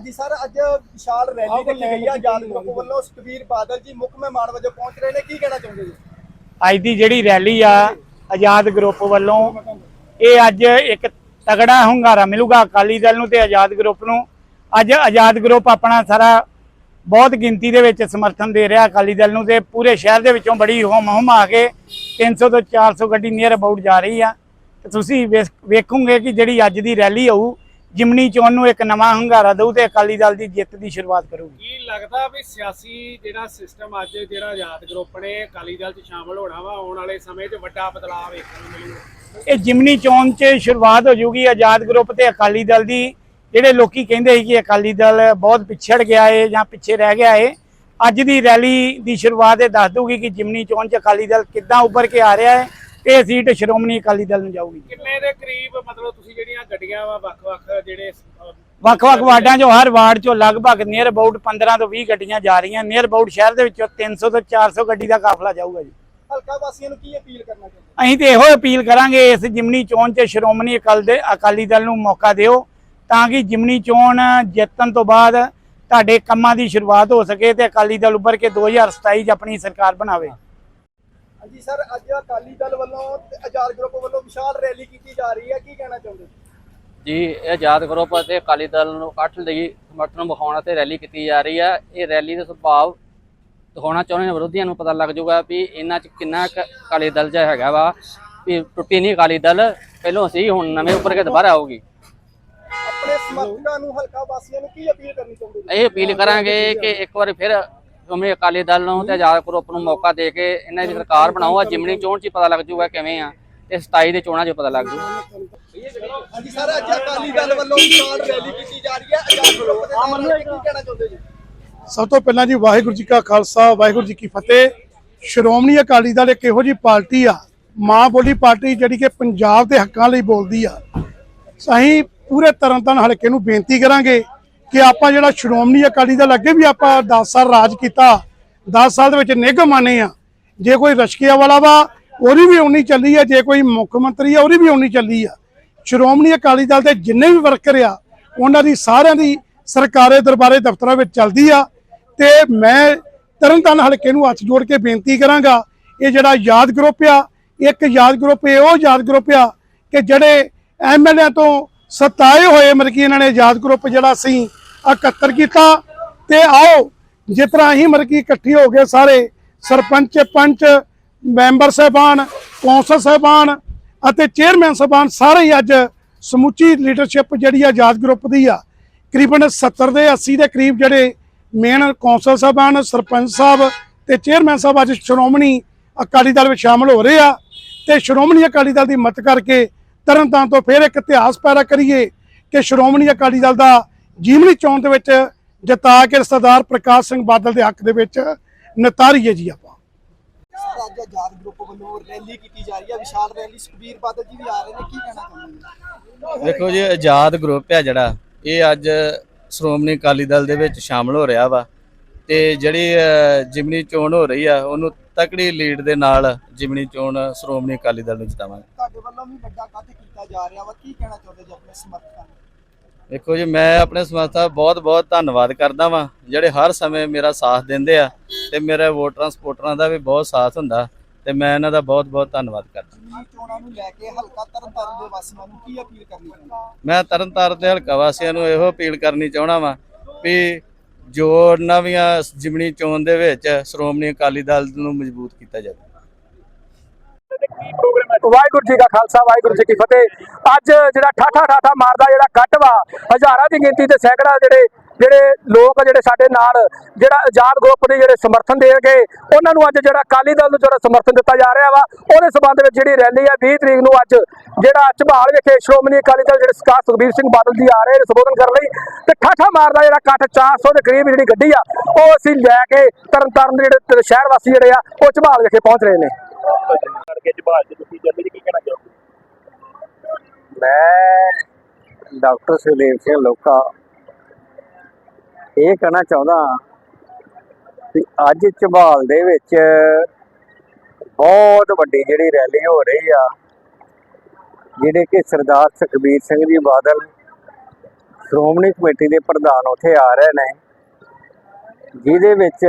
ਹਾਂਜੀ ਸਰ ਅੱਜ ਵਿਸ਼ਾਲ ਰੈਲੀ ਕੱਢੀ ਗਈ ਆ ਆਜ਼ਾਦ ਗਰੁੱਪ ਵੱਲੋਂ ਸੁਖਬੀਰ ਬਾਦਲ ਜੀ ਮੁੱਖ ਮਹਿਮਾਨ ਵਜੋਂ ਪਹੁੰਚ ਰਹੇ ਨੇ ਕੀ ਕਹਿਣਾ ਚਾਹੁੰਦੇ ਜੀ? ਅੱਜ ਦੀ ਜਿਹੜੀ ਰੈਲੀ ਆ ਆਜ਼ਾਦ ਗਰੁੱਪ ਵੱਲੋਂ ਇਹ ਅੱਜ ਇੱਕ ਤਗੜਾ ਹੁੰਗਾਰਾ ਮਿਲੂਗਾ। ਅਕਾਲੀ ਦਲ ਨੂੰ ਤੇ ਆਜ਼ਾਦ ਗਰੁੱਪ ਨੂੰ। ਅੱਜ ਆਜ਼ਾਦ ਗਰੁੱਪ ਆਪਣਾ ਸਾਰਾ ਬਹੁਤ ਗਿਣਤੀ ਦੇ ਵਿੱਚ ਸਮਰਥਨ ਦੇ ਰਿਹਾ ਅਕਾਲੀ ਦਲ ਨੂੰ ਤੇ ਪੂਰੇ ਸ਼ਹਿਰ ਦੇ ਵਿੱਚੋਂ ਬੜੀ ਹੋਮ ਹਮ ਆ ਕੇ 300 ਤੋਂ 400 ਗੱਡੀ ਨੀਅਰ ਅਬਾਊਟ ਜਾ ਰਹੀ ਆ। ਤੇ ਤੁਸੀਂ ਵੇਖ- ਵੇਖੋਗੇ ਕਿ ਜਿਹੜੀ ਅੱਜ ਦੀ ਰੈਲੀ ਹੋਊ ਜਿਮਨੀ ਚੋਣ ਨੂੰ ਇੱਕ ਨਵਾਂ ਹੁੰਗਾਰਾ ਦਊ ਤੇ ਅਕਾਲੀ ਦਲ ਦੀ ਜਿੱਤ ਦੀ ਸ਼ੁਰੂਆਤ ਕਰੂਗੀ। ਕੀ ਲੱਗਦਾ ਵੀ ਸਿਆਸੀ ਜਿਹੜਾ ਸਿਸਟਮ ਅੱਜ ਜਿਹੜਾ ਆਜ਼ਾਦ ਗਰੁੱਪ ਨੇ ਅਕਾਲੀ ਦਲ 'ਚ ਸ਼ਾਮਲ ਹੋਣਾ ਵਾ ਆਉਣ ਵਾਲੇ ਸਮੇਂ 'ਚ ਵੱਡਾ ਬਦਲਾਅ ਵੇਖਣ ਨੂੰ ਮਿਲੂਗਾ? ਇਹ ਜਿਮਨੀ ਚੋਣ 'ਚ ਸ਼ੁਰੂਆਤ ਹੋ ਜੂਗੀ ਆਜ਼ਾਦ ਗਰੁੱਪ ਤੇ ਅਕਾਲੀ ਦਲ ਦੀ ਜਿਹੜੇ ਲੋਕੀ ਕਹਿੰਦੇ ਸੀ ਕਿ ਅਕਾਲੀ ਦਲ ਬਹੁਤ ਪਿਛੜ ਗਿਆ ਏ ਜਾਂ ਪਿੱਛੇ ਰਹਿ ਗਿਆ ਏ ਅੱਜ ਦੀ ਰੈਲੀ ਦੀ ਸ਼ੁਰੂਆਤ ਇਹ ਦੱਸ ਦੂਗੀ ਕਿ ਜਿਮਨੀ ਚੋਣ 'ਚ ਅਕਾਲੀ ਦਲ ਕਿੱਦਾਂ ਉੱਭਰ ਕੇ ਆ ਰਿਹਾ ਹੈ ਇਹ ਸੀਟ ਸ਼੍ਰੋਮਣੀ ਅਕਾਲੀ ਦਲ ਨੂੰ ਜਾਊਗੀ। ਕਿੰਨੇ ਦੇ ਕਰੀਬ ਮਤਲਬ ਤੁਸੀਂ ਜਿਹੜੀਆਂ ਗੱਡੀਆਂ ਵਾ ਵੱਖ-ਵੱਖ ਜਿਹੜੇ ਵੱਖ-ਵੱਖ ਵਾਰਡਾਂ 'ਚੋਂ ਹਰ ਵਾਰਡ 'ਚੋਂ ਲਗਭਗ ਨੀਅਰ ਅਬਾਊਟ 15 ਤੋਂ 20 ਗੱਡੀਆਂ ਜਾ ਰਹੀਆਂ। ਨੀਅਰ ਅਬਾਊਟ ਸ਼ਹਿਰ ਦੇ ਵਿੱਚੋਂ 300 ਤੋਂ 400 ਗੱਡੀ ਦਾ ਕਾਫਲਾ ਜਾਊਗਾ ਜੀ। ਹਲਕਾ ਵਾਸੀਆਂ ਨੂੰ ਕੀ ਅਪੀਲ ਕਰਨਾ ਚਾਹੁੰਦੇ ਅਸੀਂ ਤੇ ਇਹੋ ਅਪੀਲ ਕਰਾਂਗੇ ਇਸ ਜਿਮਨੀ ਚੋਣ 'ਚ ਸ਼੍ਰੋਮਣੀ ਅਕਾਲੀ ਦੇ ਅਕਾਲੀ ਦਲ ਨੂੰ ਮੌਕਾ ਦਿਓ ਤਾਂ ਕਿ ਜਿਮਨੀ ਚੋਣ ਜਿੱਤਣ ਤੋਂ ਬਾਅਦ ਤੁਹਾਡੇ ਕੰਮਾਂ ਦੀ ਸ਼ੁਰੂਆਤ ਹੋ ਸਕੇ ਤੇ ਅਕਾਲੀ ਦਲ ਉੱਭਰ ਕੇ 2027 'ਚ ਆਪਣੀ ਸਰਕਾਰ ਬਣਾਵੇ। ਹਾਂਜੀ ਸਰ ਅੱਜ ਅਕਾਲੀ ਦਲ ਵੱਲੋਂ ਤੇ ਆਜ਼ਾਦ ਗਰੁੱਪ ਵੱਲੋਂ ਵਿਸ਼ਾਲ ਰੈਲੀ ਕੀਤੀ ਜਾ ਰਹੀ ਹੈ ਕੀ ਕਹਿਣਾ ਚਾਹੁੰਦੇ ਜੀ ਜੀ ਇਹ ਆਜ਼ਾਦ ਗਰੁੱਪ ਅਤੇ ਅਕਾਲੀ ਦਲ ਨੂੰ ਇਕੱਠ ਲਈ ਸਮਰਥਨ ਵਿਖਾਉਣ ਤੇ ਰੈਲੀ ਕੀਤੀ ਜਾ ਰਹੀ ਹੈ। ਇਹ ਰੈਲੀ ਦਾ ਸੁਭਾਅ ਦਿਖਾਉਣਾ ਚਾਹੁੰਦੇ ਨੇ ਵਿਰੋਧੀਆਂ ਨੂੰ ਪਤਾ ਲੱਗ ਜਾਊਗਾ ਵੀ ਇਹਨਾਂ 'ਚ ਕਿੰਨਾ ਅਕਾਲੀ ਦਲ ਜਿਹਾ ਹੈਗਾ ਵਾ ਵੀ ਟੁੱਟੀ ਨਹੀਂ ਅਕਾਲੀ ਦਲ ਪਹਿਲੋਂ ਸੀ ਹੁਣ ਨਵੇਂ ਉੱਪਰ ਕੇ ਦੁਬਾਰਾ ਆਊਗੀ। ਆਪਣੇ ਸਮਰਥਕਾਂ ਨੂੰ ਹਲਕਾ ਵਾਸੀਆਂ ਨੂੰ ਕੀ ਅਪੀਲ ਕਰਨੀ ਚਾਹੁੰਦੇ ਜੀ ਇਹ ਅਪੀਲ ਕਰਾਂਗੇ ਕਿ ਇੱਕ ਵਾਰੀ ਫਿਰ ਤੁਮੇ ਅਕਾਲੀ ਦਲ ਨੂੰ ਤੇ ਆਜ਼ਾਦ ਗਰੁੱਪ ਨੂੰ ਮੌਕਾ ਦੇ ਕੇ ਇਹਨਾਂ ਦੀ ਸਰਕਾਰ ਬਣਾਓ। ਆ ਜਿਮਣੀ ਚੋਣ 'ਚ ਹੀ ਪਤਾ ਲੱਗ ਜਾਊਗਾ ਕਿਵੇਂ ਆ। ਤੇ 27 ਦੇ ਚੋਣਾਂ 'ਚ ਪਤਾ ਲੱਗ ਜਾਊਗਾ ਹਾਂਜੀ ਸਰ ਅੱਜ ਅਕਾਲੀ ਦਲ ਵੱਲੋਂ ਵਿਸ਼ਾਲ ਰੈਲੀ ਕੀਤੀ ਜਾ ਰਹੀ ਹੈ। ਆਜ਼ਾਦ ਗਰੁੱਪ ਦੇ ਨਾਮ ਨਾਲ ਕੀ ਕਹਿਣਾ ਚਾਹੁੰਦੇ ਜੀ? ਸਭ ਤੋਂ ਪਹਿਲਾਂ ਜੀ ਵਾਹਿਗੁਰੂ ਜੀ ਕਾ ਖਾਲਸਾ ਵਾਹਿਗੁਰੂ ਜੀ ਕੀ ਫਤਿਹ। ਸ਼੍ਰੋਮਣੀ ਅਕਾਲੀ ਦਲ ਇੱਕ ਇਹੋ ਜੀ ਪਾਰਟੀ ਆ ਮਾਂ ਬੋਲੀ ਪਾਰਟੀ ਜਿਹੜੀ ਕਿ ਪੰਜਾਬ ਦੇ ਹੱਕਾਂ ਲਈ ਬੋਲਦੀ ਆ। ਅਸੀਂ ਪੂਰੇ ਤਰਨਤਾਰਨ ਹਲਕੇ ਨੂੰ ਬੇਨਤੀ ਕਰਾਂਗੇ ਕਿ ਆਪਾਂ ਜਿਹੜਾ ਸ਼੍ਰੋਮਣੀ ਅਕਾਲੀ ਦਲ ਅੱਗੇ ਵੀ ਆਪਾਂ 10 ਸਾਲ ਰਾਜ ਕੀਤਾ 10 ਸਾਲ ਦੇ ਵਿੱਚ ਨਿੱਘ ਮਾਨੇ ਆ। ਜੇ ਕੋਈ ਰਸ਼ਕੀਆ ਵਾਲਾ ਵਾ, ਉਹਦੀ ਵੀ ਉਨੀ ਚੱਲੀ ਆ। ਜੇ ਕੋਈ ਮੁੱਖ ਮੰਤਰੀ ਆ, ਉਹਦੀ ਵੀ ਉਨੀ ਚੱਲੀ ਆ। ਸ਼੍ਰੋਮਣੀ ਅਕਾਲੀ ਦਲ ਦੇ ਜਿੰਨੇ ਵੀ ਵਰਕਰ ਆ, ਉਹਨਾਂ ਦੀ ਸਾਰਿਆਂ ਦੀ ਸਰਕਾਰੇ ਦਰਬਾਰੇ ਦਫ਼ਤਰਾਂ ਵਿੱਚ ਚੱਲਦੀ ਆ। ਤੇ ਮੈਂ ਤਰਨਤਾਰਨ ਹਲਕੇ ਨੂੰ ਹੱਥ ਜੋੜ ਕੇ ਬੇਨਤੀ ਕਰਾਂਗਾ, ਇਹ ਜਿਹੜਾ ਯਾਦ ਗਰੁੱਪ ਆ, ਇੱਕ ਯਾਦ ਗਰੁੱਪ, ਇਹ ਉਹ ਯਾਦ ਗਰੁੱਪ ਆ ਕਿ ਜਿਹੜੇ ਐਮਐਲਏ ਤੋਂ ਸਤਾਏ ਹੋਏ ਮਤਲਬ ਕਿ ਇਹਨਾਂ ਨੇ ਯਾਦ ਗਰੁੱਪ ਜਿਹੜਾ ਅਸੀਂ ਇਕੱਤਰ ਕੀਤਾ ਤੇ ਆਓ, ਜਿਸ ਤਰ੍ਹਾਂ ਅਸੀਂ ਮਤਲਬ ਕਿ ਇਕੱਠੇ ਹੋ ਗਏ ਸਾਰੇ ਸਰਪੰਚ, ਪੰਚ, ਮੈਂਬਰ ਸਾਹਿਬਾਨ, ਕੌਂਸਲ ਸਾਹਿਬਾਨ ਅਤੇ ਚੇਅਰਮੈਨ ਸਾਹਿਬਾਨ ਸਾਰੇ ਹੀ ਅੱਜ ਸਮੁੱਚੀ ਲੀਡਰਸ਼ਿਪ ਜਿਹੜੀ ਆ ਯਾਦ ਗਰੁੱਪ ਦੀ ਆ। ਕਰੀਬਨ 70 ਦੇ 80 ਦੇ ਕਰੀਬ ਜਿਹੜੇ ਮੇਨ ਕੌਂਸਲ ਸਾਹਿਬਾਨ, ਸਰਪੰਚ ਸਾਹਿਬ ਤੇ ਚੇਅਰਮੈਨ ਸਾਹਿਬ ਅੱਜ ਸ਼੍ਰੋਮਣੀ ਅਕਾਲੀ ਦਲ ਵਿੱਚ ਸ਼ਾਮਲ ਹੋ ਰਹੇ ਆ ਤੇ ਸ਼੍ਰੋਮਣੀ ਅਕਾਲੀ ਦਲ ਦੀ ਮਦਦ ਕਰਕੇ ਤਰਨਤਾਰਨ ਤੋਂ ਫਿਰ ਇੱਕ ਇਤਿਹਾਸ ਪੈਦਾ ਕਰੀਏ ਕਿ ਸ਼੍ਰੋਮਣੀ ਅਕਾਲੀ ਦਲ ਦਾ ਜੀਵਨੀ ਚੋਣ ਦੇ ਵਿੱਚ ਜਿਤਾ ਕੇ ਸਰਦਾਰ ਪ੍ਰਕਾਸ਼ ਸਿੰਘ ਬਾਦਲ ਦੇ ਹੱਕ ਦੇ ਵਿੱਚ ਨਤਾਰੀਏ ਜੀ ਆਪਾਂ। ਸਰ ਅੱਜ ਆਜ਼ਾਦ ਗਰੁੱਪ ਵੱਲੋਂ ਰੈਲੀ ਕੀਤੀ ਜਾ ਰਹੀ ਹੈ। ਵਿਸ਼ਾਲ ਰੈਲੀ ਸੁਖਬੀਰ ਬਾਦਲ ਜੀ ਵੀ ਆ ਰਹੇ ਨੇ। ਕੀ ਕਹਿਣਾ ਚਾਹੁੰਦੇ ਜੀ ਦੇਖੋ ਜੀ ਆਜ਼ਾਦ ਗਰੁੱਪ ਹੈ ਜਿਹੜਾ। ਇਹ ਅੱਜ ਸ਼੍ਰੋਮਣੀ ਅਕਾਲੀ ਦਲ ਦੇ ਵਿੱਚ ਸ਼ਾਮਲ ਹੋ ਰਿਹਾ ਵਾ। ਤੇ ਜਿਹੜੀ ਜਿਮਨੀ ਚੋਣ ਹੋ ਰਹੀ ਆ ਉਹਨੂੰ ਤਕੜੀ ਲੀਡ ਦੇ ਨਾਲ ਜਿਮਨੀ ਚੋਣ ਸ਼੍ਰੋਮਣੀ ਅਕਾਲੀ ਦਲ ਨੂੰ ਜਿਤਾਵਾਂਗੇ। ਤੁਹਾਡੇ ਵੱਲੋਂ ਵੀ ਵੱਡਾ ਕੱਟ ਕੀਤਾ ਜਾ ਰਿਹਾ ਵਾ। ਕੀ ਕਹਿਣਾ ਚਾਹੁੰਦੇ ਜੀ ਆਪਣੇ ਸਮਰਥਕਾਂ ਨੂੰ? ਦੇਖੋ ਜੀ ਮੈਂ ਆਪਣੇ ਦਾ ਬਹੁਤ ਬਹੁਤ ਧੰਨਵਾਦ ਕਰਦਾ ਵਾਂ ਜਿਹੜੇ ਹਰ ਸਮੇਂ ਮੇਰਾ ਸਾਥ ਦਿੰਦੇ ਆ ਤੇ ਮੇਰੇ ਵੋਟਰਾਂ ਸਪੋਰਟਰਾਂ ਦਾ ਵੀ ਬਹੁਤ ਸਾਥ ਹੁੰਦਾ ਤੇ ਮੈਂ ਇਹਨਾਂ ਦਾ ਬਹੁਤ ਬਹੁਤ ਧੰਨਵਾਦ ਕਰਦਾ। ਚੋਣਾਂ ਨੂੰ ਲੈ ਕੇ ਹਲਕਾ ਤਰਨਤਾਰਨ ਦੇ ਵਾਸੀਆਂ ਨੂੰ ਕੀ ਅਪੀਲ ਕਰਨੀ ਚਾਹੁੰਦੇ? ਮੈਂ ਤਰਨਤਾਰਨ ਦੇ ਹਲਕਾ ਵਾਸੀਆਂ ਨੂੰ ਇਹੋ ਅਪੀਲ ਕਰਨੀ ਚਾਹਣਾ ਵਾਂ ਵੀ ਜੋ ਨਵੀਆਂ ਜਿਮਣੀ ਚੋਣ ਦੇ ਵਿੱਚ ਸ਼੍ਰੋਮਣੀ ਅਕਾਲੀ ਦਲ ਨੂੰ ਮਜ਼ਬੂਤ ਕੀਤਾ ਜਾਵੇ। ਵਾਹਿਗੁਰੂ ਜੀ ਕਾ ਖਾਲਸਾ, ਵਾਹਿਗੁਰੂ ਜੀ ਕੀ ਫਤਿਹ। ਅੱਜ ਜਿਹੜਾ ਠਾਠਾ ਠਾਠਾ ਮਾਰਦਾ, ਜਿਹੜਾ ਕੱਟ ਵਾ, ਹਜ਼ਾਰਾਂ ਦੀ ਗਿਣਤੀ ਤੇ ਸੈਂਕੜਾ ਜਿਹੜੇ ਜਿਹੜੇ ਲੋਕ ਜਿਹੜੇ ਸਾਡੇ ਨਾਲ, ਜਿਹੜਾ ਆਜ਼ਾਦ ਗਰੁੱਪ ਦੇ ਜਿਹੜੇ ਸਮਰਥਨ ਦੇ ਗਏ ਉਹਨਾਂ ਨੂੰ ਅੱਜ ਜਿਹੜਾ ਅਕਾਲੀ ਦਲ ਨੂੰ ਜਿਹੜਾ ਸਮਰਥਨ ਦਿੱਤਾ ਜਾ ਰਿਹਾ ਵਾ, ਉਹਦੇ ਸਬੰਧ ਵਿੱਚ ਜਿਹੜੀ ਰੈਲੀ ਆ 20 ਤਰੀਕ ਨੂੰ ਅੱਜ ਜਿਹੜਾ ਝਬਾਲ ਵਿਖੇ ਸ਼੍ਰੋਮਣੀ ਅਕਾਲੀ ਦਲ ਜਿਹੜੇ ਸਰਕਾਰ ਸੁਖਬੀਰ ਸਿੰਘ ਬਾਦਲ ਜੀ ਆ ਰਹੇ ਨੇ ਸੰਬੋਧਨ ਕਰਨ ਲਈ, ਤੇ ਠਾਠਾ ਮਾਰਦਾ ਜਿਹੜਾ ਕੱਟ 400 ਦੇ ਕਰੀਬ ਜਿਹੜੀ ਗੱਡੀ ਆ, ਉਹ ਅਸੀਂ ਲੈ ਕੇ ਤਰਨਤਾਰਨ ਦੇ ਜਿਹੜੇ ਸ਼ਹਿਰ ਵਾਸੀ ਜਿਹੜੇ ਆ, ਉਹ ਝਬਾਲ ਵਿਖੇ ਪਹੁੰਚ ਰਹੇ ਨੇ। ਮੈਂ ਡਾਕਟਰ ਸੁਖਦੇਵ ਸਿੰਘ ਲੋਕਾ ਇਹ ਕਹਿਣਾ ਚਾਹੁੰਦਾ ਕਿ ਅੱਜ ਝਬਾਲ ਦੇ ਵਿੱਚ ਬਹੁਤ ਵੱਡੀ ਜਿਹੜੀ ਰੈਲੀ ਹੋ ਰਹੀ ਆ, ਜਿਹੜੇ ਕਿ ਸਰਦਾਰ ਸੁਖਬੀਰ ਸਿੰਘ ਜੀ ਬਾਦਲ ਸ਼੍ਰੋਮਣੀ ਕਮੇਟੀ ਦੇ ਪ੍ਰਧਾਨ ਉੱਥੇ ਆ ਰਹੇ ਨੇ, ਜਿਹਦੇ ਵਿੱਚ